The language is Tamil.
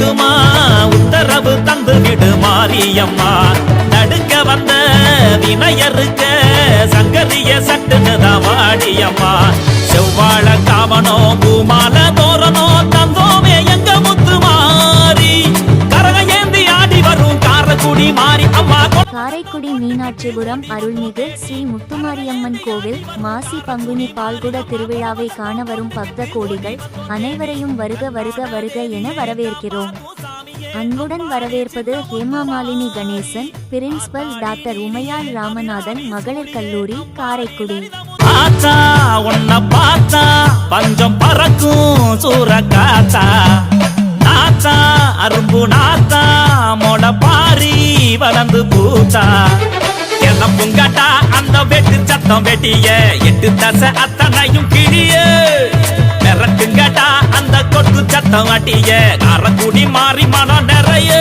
விடுமா உத்தரவு தந்து விடு மாரியம்மா நடுக்க வந்த வினையருக்க சங்கரிய சட்டுன்னு தான் வாடியம்மா. செவ்வாழ காவனோ பூமால தோரணோ காரைக்குடி மீனாட்சிபுரம் அருள்மிகு ஸ்ரீ முத்துமாரியம்மன் கோவில் மாசி பங்குனி பால்குட திருவிழாவை காண வரும் பக்த கோடிகள் அனைவரையும் வருக வருக வருக என வரவேற்கிறோம். அன்புடன் வரவேற்பது ஹேமா மாலினி கணேசன் பிரின்சிபல் டாக்டர் உமையாள் ராமநாதன் மகளிர் கல்லூரி காரைக்குடி. பஞ்சம் பறக்கும் சூற காத்தா நாத்தா அரும்பு நாத்தா வளர்ந்து பூத்தா. என்ன புங்காட்டா? அந்த வெட்டு சத்தம் வெட்டிய. எட்டு தசை அத்தனையும் கிழிய. மிரட்டுங்கட்டா அந்த கொட்டு சத்தம் வாட்டிய காரக்குடி மாறி மனம் நிறைய.